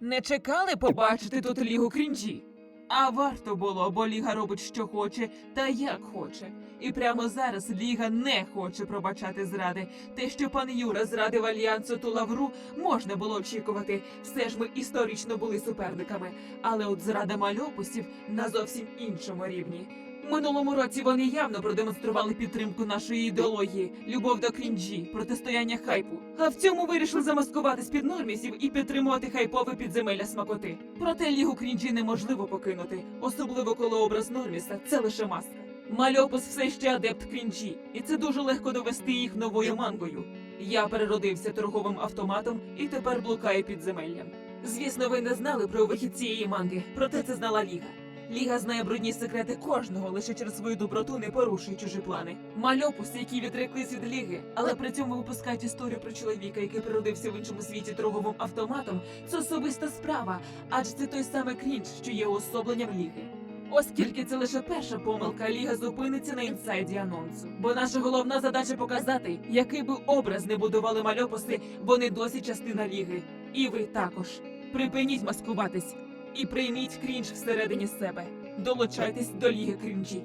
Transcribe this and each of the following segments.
Не чекали побачити тут лігу крінжі? А варто було, бо Ліга робить, що хоче, та як хоче. І прямо зараз Ліга не хоче пробачати зради. Те, що пан Юра зрадив альянсу ту лавру, можна було очікувати. Все ж ми історично були суперниками. Але от зрада мальопусів на зовсім іншому рівні. Минулому році вони явно продемонстрували підтримку нашої ідеології, любов до крінжі, протистояння хайпу. А в цьому вирішили замаскувати з-під нормісів і підтримувати хайпове підземелля смакоти. Проте лігу крінжі неможливо покинути, особливо коли образ норміса це лише маска. Мальопус все ще адепт крінжі, і це дуже легко довести їх новою мангою. Я переродився торговим автоматом і тепер блукаю підземеллям. Звісно, ви не знали про вихід цієї манги, проте це знала Ліга. Ліга знає брудні секрети кожного, лише через свою доброту не порушує чужі плани. Мальопуси, які відреклись від ліги, але при цьому випускають історію про чоловіка, який переродився в іншому світі торговим автоматом. Це особиста справа, адже це той самий крінж, що є уособленням ліги. Оскільки це лише перша помилка, ліга зупиниться на інсайді анонсу. Бо наша головна задача показати, який би образ не будували мальопуси, вони досі частина ліги. І ви також. Припиніть маскуватись і прийміть крінж всередині себе. Долучайтесь до ліги крінжі.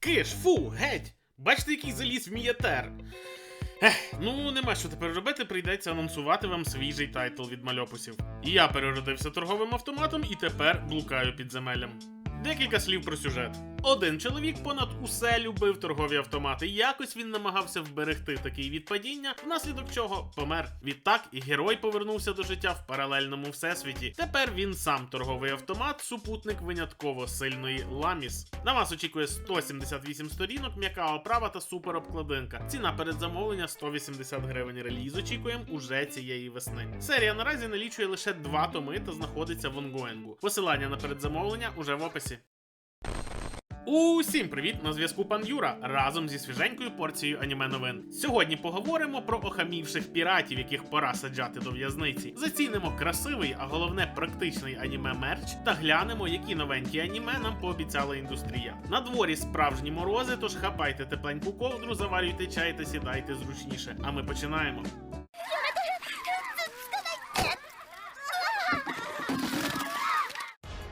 Киш, фу, геть! Бачите, який заліз в мій етер. Ех, ну нема що тепер робити, прийдеться анонсувати вам свіжий тайтл від мальопусів. Я переродився торговим автоматом і тепер блукаю під земелям. Декілька слів про сюжет. Один чоловік понад усе любив торгові автомати. Якось він намагався вберегти такий від падіння, внаслідок чого помер. Відтак і герой повернувся до життя в паралельному всесвіті. Тепер він сам торговий автомат, супутник винятково сильної ламіс. На вас очікує 178 сторінок, м'яка оправа та супер обкладинка. Ціна передзамовлення 180 гривень. Реліз очікуємо уже цієї весни. Серія наразі налічує лише два томи та знаходиться в онгоїнгу. Посилання на передзамовлення уже в описі. Усім привіт! На зв'язку пан Юра разом зі свіженькою порцією аніме новин. Сьогодні поговоримо про охамівших піратів, яких пора саджати до в'язниці. Зацінимо красивий, а головне практичний аніме мерч та глянемо, які новенькі аніме нам пообіцяла індустрія. На дворі справжні морози, тож хапайте тепленьку ковдру, заварюйте чай та сідайте зручніше. А ми починаємо.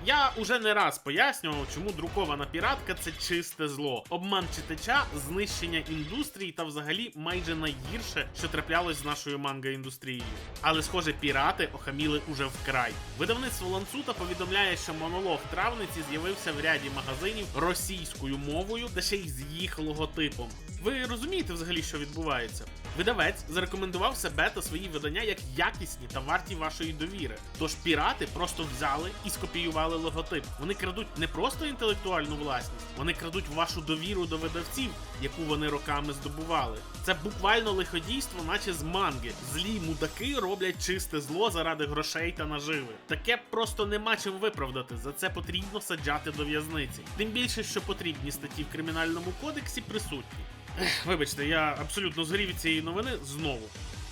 Я уже не раз пояснював, чому друкована піратка це чисте зло, обман читача, знищення індустрії та взагалі майже найгірше, що траплялось з нашою манга-індустрією. Але, схоже, пірати охаміли уже вкрай. Видавництво Ланцута повідомляє, що монолог травниці з'явився в ряді магазинів російською мовою, та ще й з їх логотипом. Ви розумієте взагалі, що відбувається? Видавець зарекомендував себе та свої видання як якісні та варті вашої довіри. Тож пірати просто взяли і скопіювали логотип. Вони крадуть не просто інтелектуальну власність, вони крадуть вашу довіру до видавців, яку вони роками здобували. Це буквально лиходійство, наче з манги. Злі мудаки роблять чисте зло заради грошей та наживи. Таке просто нема чим виправдати. За це потрібно саджати до в'язниці. Тим більше, що потрібні статті в кримінальному кодексі присутні. Вибачте, я абсолютно згорів від цієї новини знову.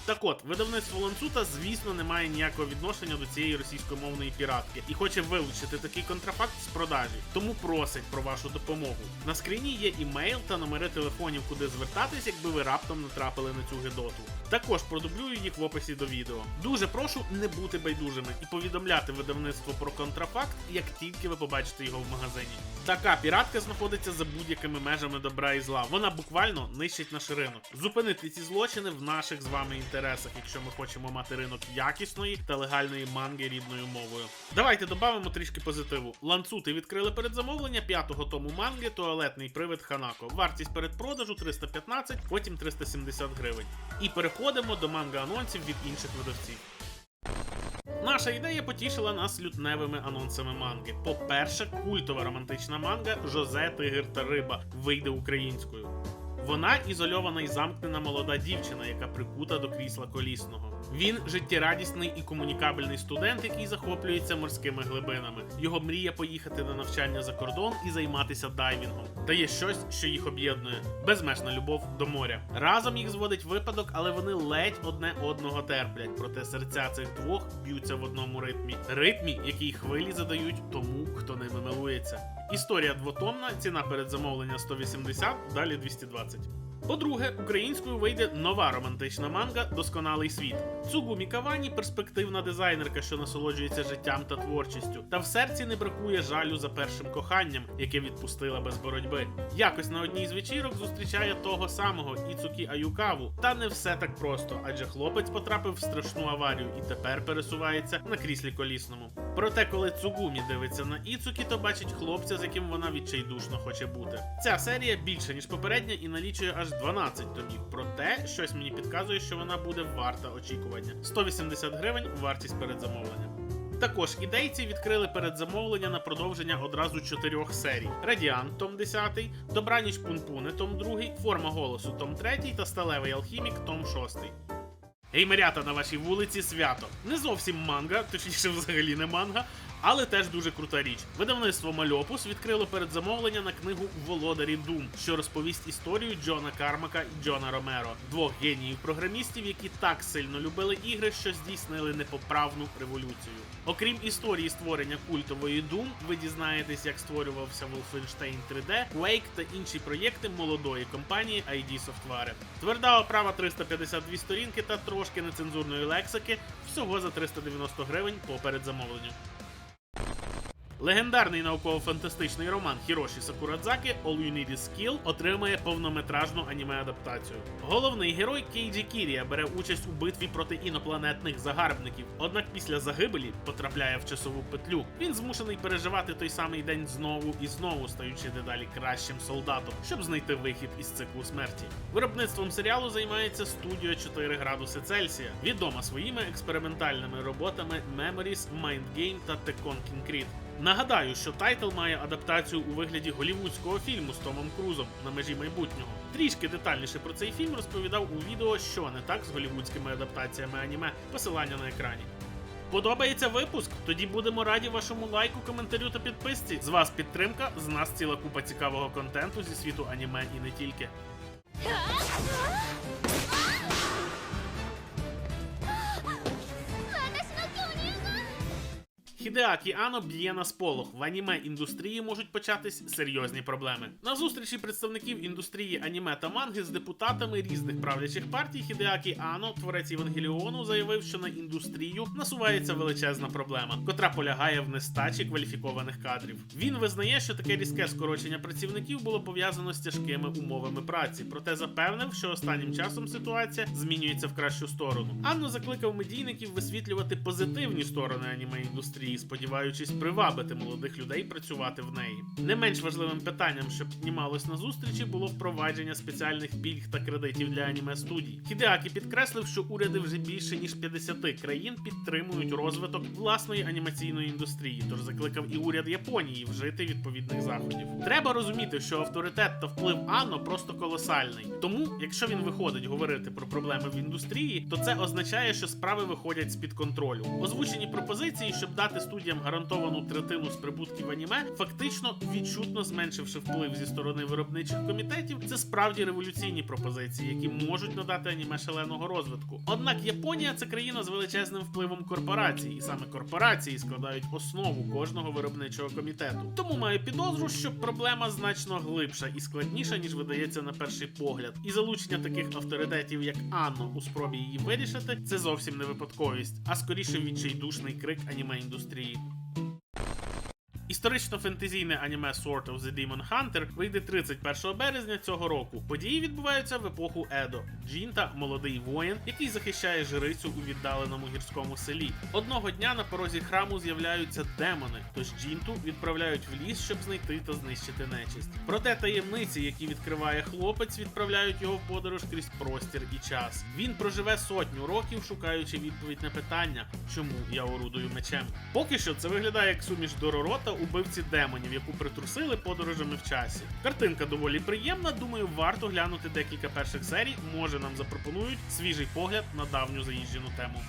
Так от, видавництво ланцута, звісно, не має ніякого відношення до цієї російськомовної піратки і хоче вилучити такий контрафакт з продажі, тому просить про вашу допомогу. На скріні є імейл та номери телефонів, куди звертатись, якби ви раптом натрапили на цю гидоту. Також продублюю їх в описі до відео. Дуже прошу не бути байдужими і повідомляти видавництво про контрафакт, як тільки ви побачите його в магазині. Така піратка знаходиться за будь-якими межами добра і зла. Вона буквально нищить наш ринок. Зупинити ці злочини в наших з вами якщо ми хочемо мати ринок якісної та легальної манги рідною мовою. Давайте додамо трішки позитиву. Ланцути відкрили передзамовлення п'ятого тому манги Туалетний привид Ханако. Вартість передпродажу 315, потім 370 гривень. І переходимо до манга анонсів від інших видавців. Наша ідея потішила нас лютневими анонсами манги. По-перше, культова романтична манга Жозе, Тигр та Риба вийде українською. Вона ізольована і замкнена молода дівчина, яка прикута до крісла колісного. Він життєрадісний і комунікабельний студент, який захоплюється морськими глибинами. Його мрія поїхати на навчання за кордон і займатися дайвінгом. Та є щось, що їх об'єднує безмежна любов до моря. Разом їх зводить випадок, але вони ледь одне одного терплять. Проте серця цих двох б'ються в одному ритмі. Ритмі, який хвилі задають тому, хто ними милується. Історія двотомна, ціна передзамовлення 180, далі 220. По-друге, українською вийде нова романтична манга Досконалий світ. Цугумі Кавані перспективна дизайнерка, що насолоджується життям та творчістю. Та в серці не бракує жалю за першим коханням, яке відпустила без боротьби. Якось на одній з вечірок зустрічає того самого Іцукі Аюкаву. Та не все так просто, адже хлопець потрапив в страшну аварію і тепер пересувається на кріслі колісному. Проте, коли Цугумі дивиться на Іцукі, то бачить хлопця, з яким вона відчайдушно хоче бути. Ця серія більша ніж попередня і налічує аж 12 томів. Проте щось мені підказує, що вона буде варта очікування. 180 гривень вартість передзамовлення. Також ідейці відкрили передзамовлення на продовження одразу чотирьох серій: Радіант, Том 10, Добраніч Пунпуни, Том 2, Форма голосу, Том 3 та Сталевий алхімік, Том 6. Геймерята на вашій вулиці свято. Не зовсім манга, точніше, взагалі не манга, але теж дуже крута річ. Видавництво Мальопус відкрило передзамовлення на книгу Володарі Дум, що розповість історію Джона Кармака і Джона Ромеро, двох геніїв програмістів, які так сильно любили ігри, що здійснили непоправну революцію. Окрім історії створення культової Doom, ви дізнаєтесь, як створювався Wolfenstein 3D, Quake та інші проєкти молодої компанії ID Software. Тверда оправа 352 сторінки та трошки нецензурної лексики всього за 390 гривень по передзамовленню. you Легендарний науково-фантастичний роман Хіроші Сакурадзаки All You Need Is Skill отримає повнометражну аніме-адаптацію. Головний герой Кейджі Кірія бере участь у битві проти інопланетних загарбників, однак після загибелі потрапляє в часову петлю. Він змушений переживати той самий день знову і знову, стаючи дедалі кращим солдатом, щоб знайти вихід із циклу смерті. Виробництвом серіалу займається студія 4 градуси Цельсія, відома своїми експериментальними роботами Memories, Mind Game та Conking Creed. Нагадаю, що тайтл має адаптацію у вигляді голівудського фільму з Томом Крузом на межі майбутнього. Трішки детальніше про цей фільм розповідав у відео, що не так з голівудськими адаптаціями аніме, посилання на екрані. Подобається випуск? Тоді будемо раді вашому лайку, коментарю та підписці. З вас підтримка, з нас ціла купа цікавого контенту зі світу аніме і не тільки. Хідеакі Ано б'є на сполох. В аніме індустрії можуть початись серйозні проблеми. На зустрічі представників індустрії аніме та манги з депутатами різних правлячих партій Хідеакі Ано, творець Євангеліону, заявив, що на індустрію насувається величезна проблема, котра полягає в нестачі кваліфікованих кадрів. Він визнає, що таке різке скорочення працівників було пов'язано з тяжкими умовами праці, проте запевнив, що останнім часом ситуація змінюється в кращу сторону. Анно закликав медійників висвітлювати позитивні сторони аніме індустрії, сподіваючись привабити молодих людей працювати в неї. Не менш важливим питанням, що піднімалось на зустрічі, було впровадження спеціальних пільг та кредитів для аніме студій. Хідеакі підкреслив, що уряди вже більше ніж 50 країн підтримують розвиток власної анімаційної індустрії, тож закликав і уряд Японії вжити відповідних заходів. Треба розуміти, що авторитет та вплив Анно просто колосальний. Тому, якщо він виходить говорити про проблеми в індустрії, то це означає, що справи виходять з під контролю. Озвучені пропозиції, щоб дати студіям гарантовану третину з прибутків аніме, фактично відчутно зменшивши вплив зі сторони виробничих комітетів, це справді революційні пропозиції, які можуть надати аніме шаленого розвитку. Однак Японія це країна з величезним впливом корпорацій, і саме корпорації складають основу кожного виробничого комітету. Тому маю підозру, що проблема значно глибша і складніша, ніж видається на перший погляд. І залучення таких авторитетів, як Анно, у спробі її вирішити, це зовсім не випадковість, а скоріше відчайдушний крик аніме індустрії. 3. Історично-фентезійне аніме Sword of the Demon Hunter вийде 31 березня цього року. Події відбуваються в епоху Едо. Джінта молодий воїн, який захищає жрицю у віддаленому гірському селі. Одного дня на порозі храму з'являються демони, тож Джінту відправляють в ліс, щоб знайти та знищити нечисть. Проте таємниці, які відкриває хлопець, відправляють його в подорож крізь простір і час. Він проживе сотню років, шукаючи відповідь на питання, чому я орудую мечем. Поки що це виглядає як суміш Доророта убивці демонів, яку притрусили подорожами в часі. Картинка доволі приємна. Думаю, варто глянути декілька перших серій. Може нам запропонують свіжий погляд на давню заїжджену тему.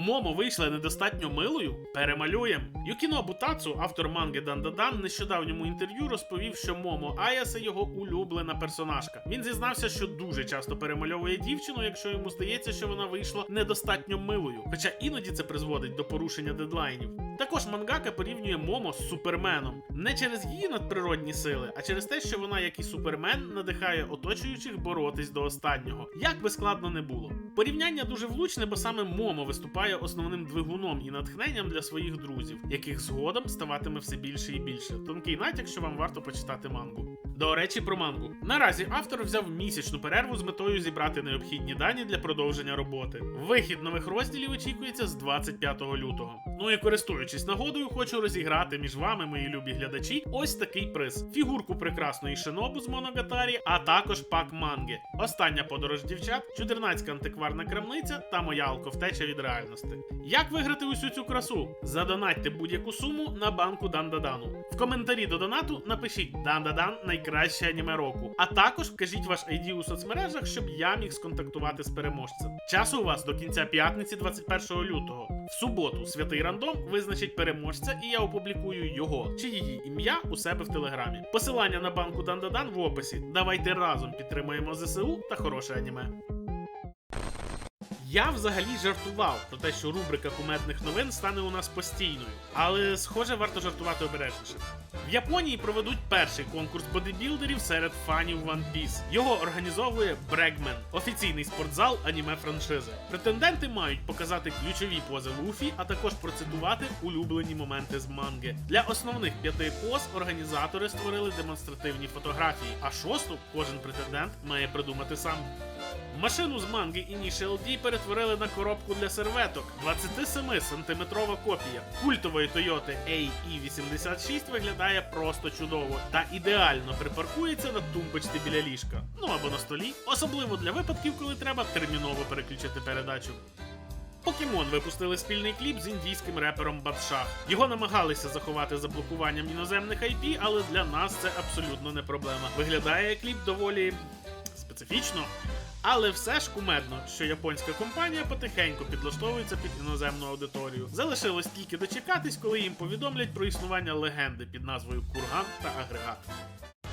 Момо вийшла недостатньо милою? Перемалюєм. Юкіно Бутацу, автор манги Дандадан, нещодавньому інтерв'ю розповів, що Момо Аяса його улюблена персонажка. Він зізнався, що дуже часто перемальовує дівчину, якщо йому здається, що вона вийшла недостатньо милою. Хоча іноді це призводить до порушення дедлайнів. Також мангака порівнює Момо з суперменом не через її надприродні сили, а через те, що вона, як і супермен, надихає оточуючих боротись до останнього. Як би складно не було. Порівняння дуже влучне, бо саме Момо виступає основним двигуном і натхненням для своїх друзів, яких згодом ставатиме все більше і більше. Тонкий натяк, що вам варто почитати мангу. До речі, про мангу. Наразі автор взяв місячну перерву з метою зібрати необхідні дані для продовження роботи. Вихід нових розділів очікується з 25 лютого. Ну і користуючись нагодою, хочу розіграти між вами, мої любі глядачі, ось такий приз: фігурку прекрасної шинобу з Моногатарі, а також пак манги. Остання подорож дівчат, чудернацька антикварна крамниця та моя алковтеча від реальності. Як виграти усю цю красу? Задонатьте будь-яку суму на банку Дандадану. В коментарі до донату напишіть Дандадан найкраще аніме року. А також вкажіть ваш ID у соцмережах, щоб я міг сконтактувати з переможцем. Часу у вас до кінця п'ятниці, 21 лютого. В суботу святий рандом визначить переможця, і я опублікую його чи її ім'я у себе в телеграмі. Посилання на банку Дандадан в описі. Давайте разом підтримаємо ЗСУ та хороше аніме. Я взагалі жартував про те, що рубрика кумедних новин стане у нас постійною, але схоже, варто жартувати обережніше. В Японії проведуть перший конкурс бодибілдерів серед фанів One Piece. Його організовує Брегмен, офіційний спортзал аніме франшизи. Претенденти мають показати ключові пози Луфі, а також процитувати улюблені моменти з манги. Для основних п'яти поз організатори створили демонстративні фотографії, а шосту кожен претендент має придумати сам. Машину з манги Initial D перетворили на коробку для серветок. 27-сантиметрова копія культової Toyota AE86 виглядає просто чудово та ідеально припаркується на тумбочці біля ліжка. Ну або на столі, особливо для випадків, коли треба терміново переключити передачу. Покемон випустили спільний кліп з індійським репером Батшах. Його намагалися заховати за блокуванням іноземних IP, але для нас це абсолютно не проблема. Виглядає кліп доволі специфічно. Але все ж кумедно, що японська компанія потихеньку підлаштовується під іноземну аудиторію. Залишилось тільки дочекатись, коли їм повідомлять про існування легенди під назвою Курган та Агрегат.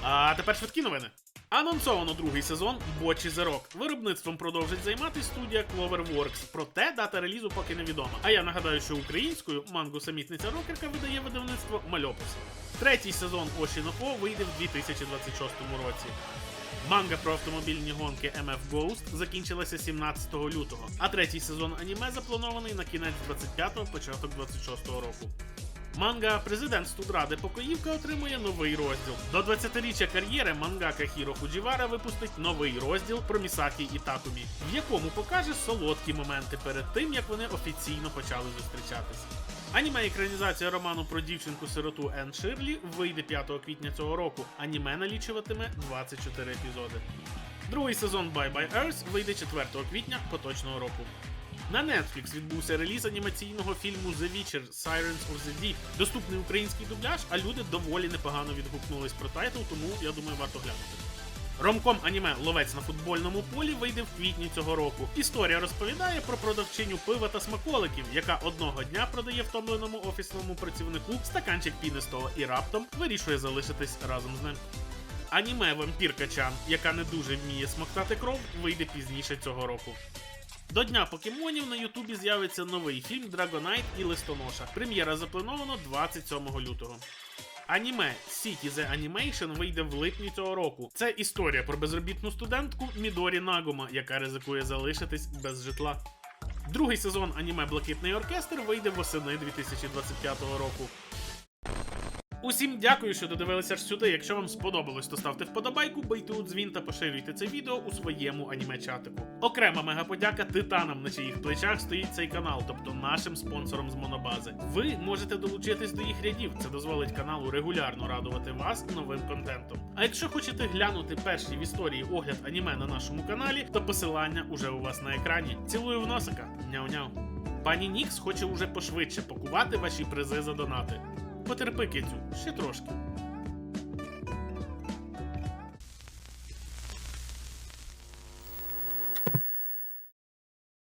А тепер швидкі новини. Анонсовано другий сезон Бочі Зерок. Виробництвом продовжить займатися студія Cloverworks, проте дата релізу поки невідома. А я нагадаю, що українською мангу самітниця рокерка видає видавництво Мальопис. Третій сезон Ошіноко вийде в 2026 році. Манга про автомобільні гонки MF Ghost закінчилася 17 лютого, а третій сезон аніме запланований на кінець 25-го, початок 26-го року. Манга Президент студради Покоївка отримує новий розділ. До 20-річчя кар'єри мангака Хіро Фуджівара випустить новий розділ про Місакі і Такумі, в якому покаже солодкі моменти перед тим, як вони офіційно почали зустрічатися. Аніме екранізація роману про дівчинку-сироту Енн Ширлі вийде 5 квітня цього року. Аніме налічуватиме 24 епізоди. Другий сезон Bye Bye Earth вийде 4 квітня поточного року. На Netflix відбувся реліз анімаційного фільму The Witcher Sirens of the Deep. Доступний український дубляж, а люди доволі непогано відгукнулись про тайтл, тому я думаю, варто глянути. Ромком аніме Ловець на футбольному полі вийде в квітні цього року. Історія розповідає про продавчиню пива та смаколиків, яка одного дня продає втомленому офісному працівнику стаканчик пінистого і раптом вирішує залишитись разом з ним. Аніме Вампірка Чан, яка не дуже вміє смоктати кров, вийде пізніше цього року. До Дня покемонів на Ютубі з'явиться новий фільм Dragonite і Листоноша. Прем'єра заплановано 27 лютого. Аніме City The Animation вийде в липні цього року. Це історія про безробітну студентку Мідорі Нагома, яка ризикує залишитись без житла. Другий сезон аніме Блакитний оркестр вийде восени 2025 року. Усім дякую, що додивилися аж сюди. Якщо вам сподобалось, то ставте вподобайку, бийте у дзвін та поширюйте це відео у своєму аніме-чатику. Окрема мегаподяка титанам, на чиїх плечах стоїть цей канал, тобто нашим спонсором з Монобази. Ви можете долучитись до їх рядів. Це дозволить каналу регулярно радувати вас новим контентом. А якщо хочете глянути перший в історії огляд аніме на нашому каналі, то посилання уже у вас на екрані. Цілую в носика. Няу-няу. Пані Нікс хоче уже пошвидше пакувати ваші призи за донати. Потерпи, кицю, ще трошки.